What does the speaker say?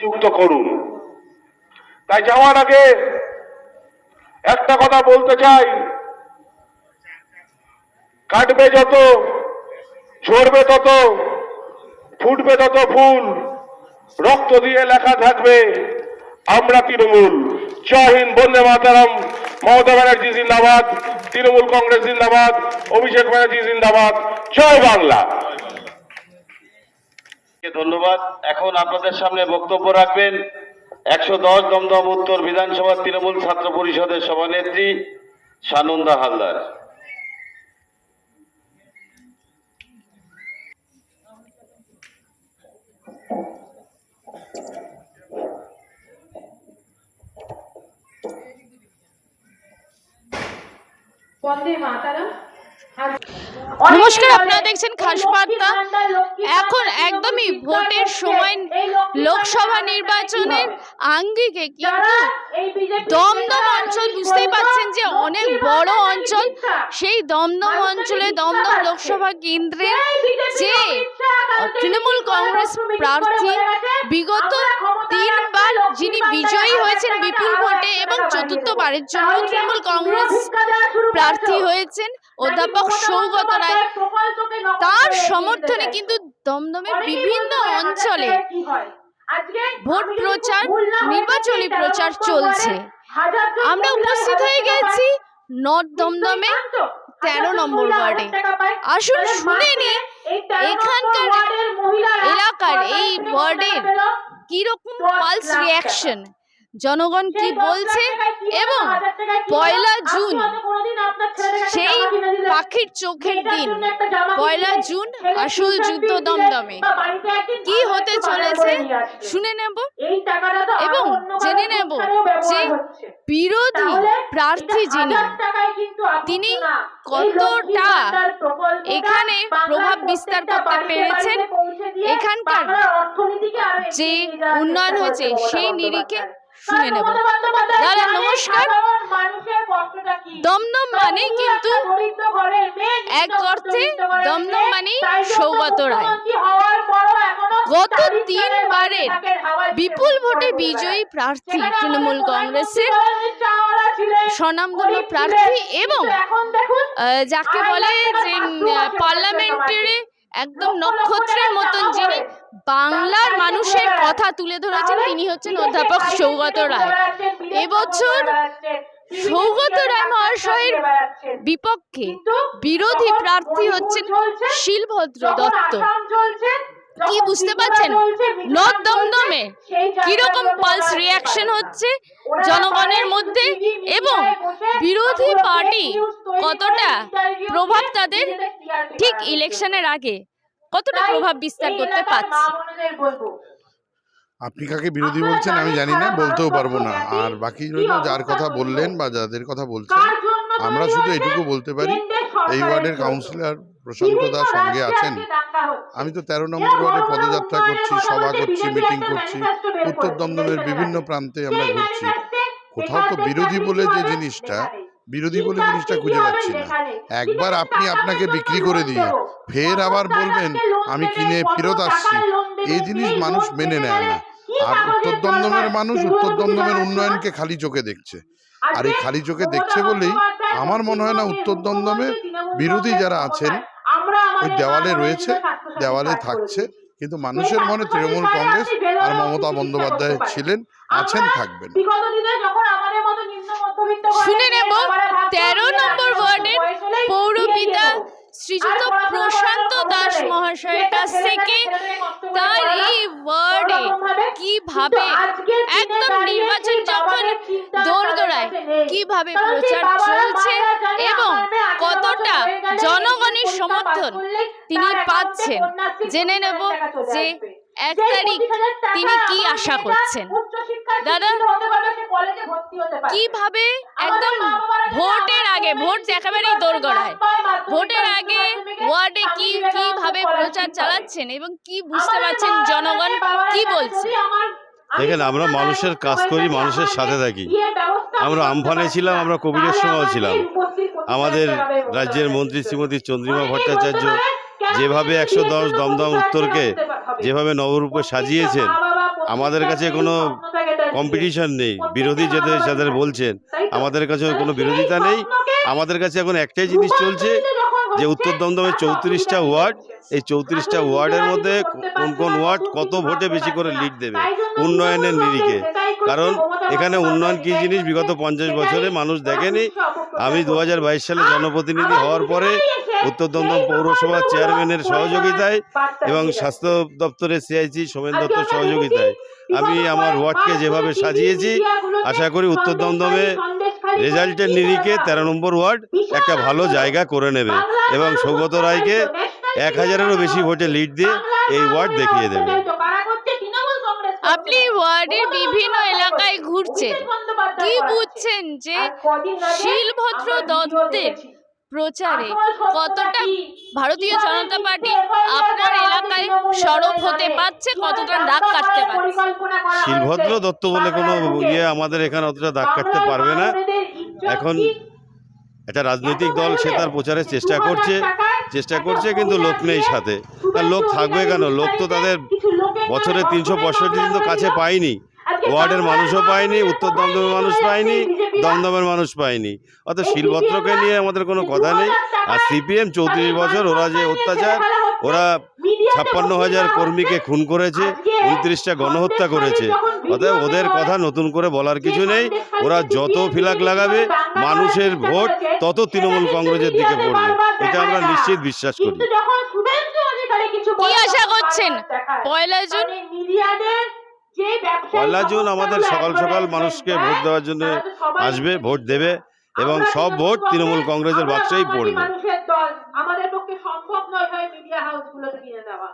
নিযুক্ত করুন। তাই যাওয়ার আগে একটা কথা বলতে চাই। কাটবে যত, ঝরবে তত, ফুটবে তত ফুল, রক্ত দিয়ে লেখা থাকবে, আমরা তৃণমূল। জয় বন্দে মাতারাম। মমতা ব্যানার্জি জিন্দাবাদ, তৃণমূল কংগ্রেস জিন্দাবাদ, অভিষেক ব্যানার্জি জিন্দাবাদ। জয় বাংলা। ধন্যবাদ। এখন আপনাদের সামনে বক্তব্য রাখবেন একশো দশ দমদম উত্তর বিধানসভা তৃণমূল ছাত্র পরিষদের সভানেত্রী সানন্দা হালদার। বন্দে মাতারাম। নমস্কার আপনারা দেখছেন খাস বার্তা। এখন একদমই ভোটের সময় লোকসভা নির্বাচনের আঙ্গিকে কিন্তু দমদম অঞ্চল বুঝতেই পাচ্ছেন যে অনেক বড় অঞ্চল। সেই দমদম অঞ্চলে দমদম লোকসভা কেন্দ্রে যে তৃণমূল কংগ্রেস প্রার্থী বিগত তিনবার যিনি বিজয়ী হয়েছেন বিপুল ভোটে এবং চতুর্থবারের জন্য তৃণমূল কংগ্রেস প্রার্থী হয়েছেন অধ্যাপক সৌগত রায় তার সমর্থনে কিন্তু দমদমের বিভিন্ন অঞ্চলে ভোট প্রচার নির্বাচনী প্রচার চলছে। আমরা উপস্থিত হয়ে গেছি নর্থ দমদমে তেরো নম্বর ওয়ার্ডে। আসুন শুনে নি এখানকার এলাকার এই ওয়ার্ডের কীরকম পালস রিয়াকশন জনগণ কি বলছে? এবং পয়লা জুন সেই পাখির চোখের দিন। পয়লা জুন আসল যুদ্ধ দমদমে। কি হতে চলেছে? শুনে নেব। এবং জেনে নেব যে বিরোধী প্রার্থী যিনি তিনি কতটা এখানে প্রভাব বিস্তার করতে পেরেছেন? এখানকার যে উন্নয়ন হয়েছে সেই নিরিখে শুনে নেব। দাদা নমস্কার। দমদম মানে কিন্তু এক অর্থে দমদম সৌগত রায়। গত তিনবারের বিপুল ভোটে বিজয়ী প্রার্থী তৃণমূল কংগ্রেসের স্বনামধন্য প্রার্থী এবং যাকে বলে যে পার্লামেন্টারি একদম নক্ষত্রের মতন যিনি বাংলার মানুষের কথা তুলে ধরেছেন তিনি হচ্ছেন অধ্যাপক সৌগত রায়। এবছর সৌগত রায় মহাশয়ের বিপক্ষে বিরোধী প্রার্থী হচ্ছেন শিলভদ্র দত্ত। কি বুঝতে পারছেন? নর্থ দমদমে কীরকম পালস রিয়াকশন হচ্ছে জনগণের মধ্যে এবং বিরোধী পার্টি কতটা প্রভাব তাদের ঠিক ইলেকশনের আগে কতটা প্রভাব বিস্তার করতে পারছে? আপনি কাকে বিরোধী বলছেন আমি জানি না বলতেও পারব না। আর বাকি রইল যার কথা বললেন বা যাদের কথা বলছেন আমরা শুধু এটুকু বলতে পারি এই ওয়ার্ডের কাউন্সিলর প্রশান্ত দাস সঙ্গে আছেন। আমি তো তেরো নম্বর ওয়ার্ডে পদযাত্রা করছি সভা করছি মিটিং করছি উত্তর দমদমের বিভিন্ন প্রান্তে আমরা ঘুরছি। কোথাও তো বিরোধী বলে যে জিনিসটা বিরোধী বলে জিনিসটা খুঁজে পাচ্ছি না। একবার আপনি আপনাকে বিক্রি করে দিয়ে ফের আবার বলবেন আমি কিনে ফেরত আসছি। এই জিনিস মানুষ মেনে নেয় না। আর উত্তর দমদমের মানুষ উত্তর দমদমের উন্নয়নকে খালি চোখে দেখছে। আর এই খালি চোখে দেখছে বলেই আমার মনে হয় না উত্তর দমদমে বিরোধী যারা আছেন ওই দেওয়ালে রয়েছে দেওয়ালে থাকছে। কিন্তু মানুষের মনে তৃণমূল কংগ্রেস আর মমতা বন্দ্যোপাধ্যায় ছিলেন আছেন থাকবেন। শুনে নেব তেরো নম্বর ওয়ার্ডের পৌরপিতা শ্রীযুক্ত প্রশান্ত দাস মহাশয়ের কাছ থেকে তার এই ওয়ার্ডে কীভাবে একদম নির্বাচন যখন দোরগোড়ায় কীভাবে প্রচার চলছে এবং কতটা জনগণের সমর্থন। তিনি পাচ্ছেন। জেনে নেব যে এক তারিখ তিনি কি আশা করছেন? দাদা কীভাবে একদম ভোটের আগে ভোট একেবারেই দোরগড়ায়। ভোটের আগে ওয়ার্ডে কি কীভাবে প্রচার চালাচ্ছেন এবং কি বুঝতে পারছেন জনগণ কি বলছে? দেখেন আমরা মানুষের কাজ করি মানুষের সাথে থাকি। আমরা আমফানে ছিলাম আমরা কোভিডের সময়ও ছিলাম। আমাদের রাজ্যের মন্ত্রী শ্রীমতী চন্দ্রিমা ভট্টাচার্য যেভাবে একশো দশ দমদম উত্তরকে যেভাবে নবরূপে সাজিয়েছেন, আমাদের কাছে কোনো কম্পিটিশন নেই। বিরোধী যাদের যাদের বলছেন, আমাদের কাছে কোনো বিরোধিতা নেই। আমাদের কাছে এখন একটাই জিনিস চলছে, যে উত্তর দমদমের চৌত্রিশটা ওয়ার্ড, এই চৌত্রিশটা ওয়ার্ডের মধ্যে কোন কোন ওয়ার্ড কত ভোটে বেশি করে লিড দেবে? উন্নয়নের নিরিখে। কারণ এখানে উন্নয়ন কী জিনিস? বিগত পঞ্চাশ বছরে মানুষ দেখেনি আমি দু হাজার বাইশ সালে জনপ্রতিনিধি হওয়ার পরে উত্তর দমদম পৌরসভার চেয়ারম্যানের সহযোগিতায় এবং স্বাস্থ্য দপ্তরের সিআইসি সোমেন দত্তর সহযোগিতায়। আমি আমার ওয়ার্ডকে যেভাবে সাজিয়েছি আশা করি উত্তর দমদমে রেজাল্টের নিরিখে তেরো নম্বর ওয়ার্ড একটা ভালো জায়গা করে নেবে এবং সৌগত রায়কে এক হাজারেরও বেশি ভোটে লিড দিয়ে এই ওয়ার্ড দেখিয়ে দেবে। আপনি ওয়ার্ডের বিভিন্ন এলাকায় ঘুরছেন। কি বুঝছেন যে শিলভদ্র দত্তের প্রচারে কতটা ভারতীয় জনতা পার্টি আপনার এলাকায় সরব হতে পারছে? কতটা দাগ কাটতে পারছে? শিলভদ্র দত্ত বলে কোনো ইয়ে আমাদের এখানে অতটা দাগ কাটতে পারবে না। এখন একটা রাজনৈতিক দল সে তার প্রচারের চেষ্টা করছে চেষ্টা করছে কিন্তু লোক নেই সাথে। তার লোক থাকবে কেন? লোক তো তাদের বছরে তিনশো পঁয়ষট্টি দিন তো কাছে পায়নি। ওয়ার্ডের মানুষও পায়নি উত্তর দমদমের মানুষ পায়নি দমদমের মানুষ পায়নি। অর্থাৎ শিলভদ্রকে নিয়ে আমাদের কোনো কথা নেই। আর সিপিএম চৌত্রিশ বছর ওরা যে অত্যাচার ওরা ছাপ্পান্ন হাজার কর্মীকে খুন করেছে উনত্রিশটা গণহত্যা করেছে। অতএব ওদের কথা নতুন করে বলার কিছু নেই। ওরা যত ফিলাক লাগাবে মানুষের ভোট তত তৃণমূল কংগ্রেসের দিকে পড়বে। এটা আমরা নিশ্চিত বিশ্বাস করি। কি আশা করছেন? পয়লা জুন পয়লা জুন আমাদের সকাল সকাল মানুষকে ভোট দেওয়ার জন্য আসবে ভোট দেবে এবং সব ভোট তৃণমূল কংগ্রেসের বাক্সেই পড়বে। আমাদের পক্ষে সম্ভব নয় মিডিয়া হাউসগুলোতে দেওয়া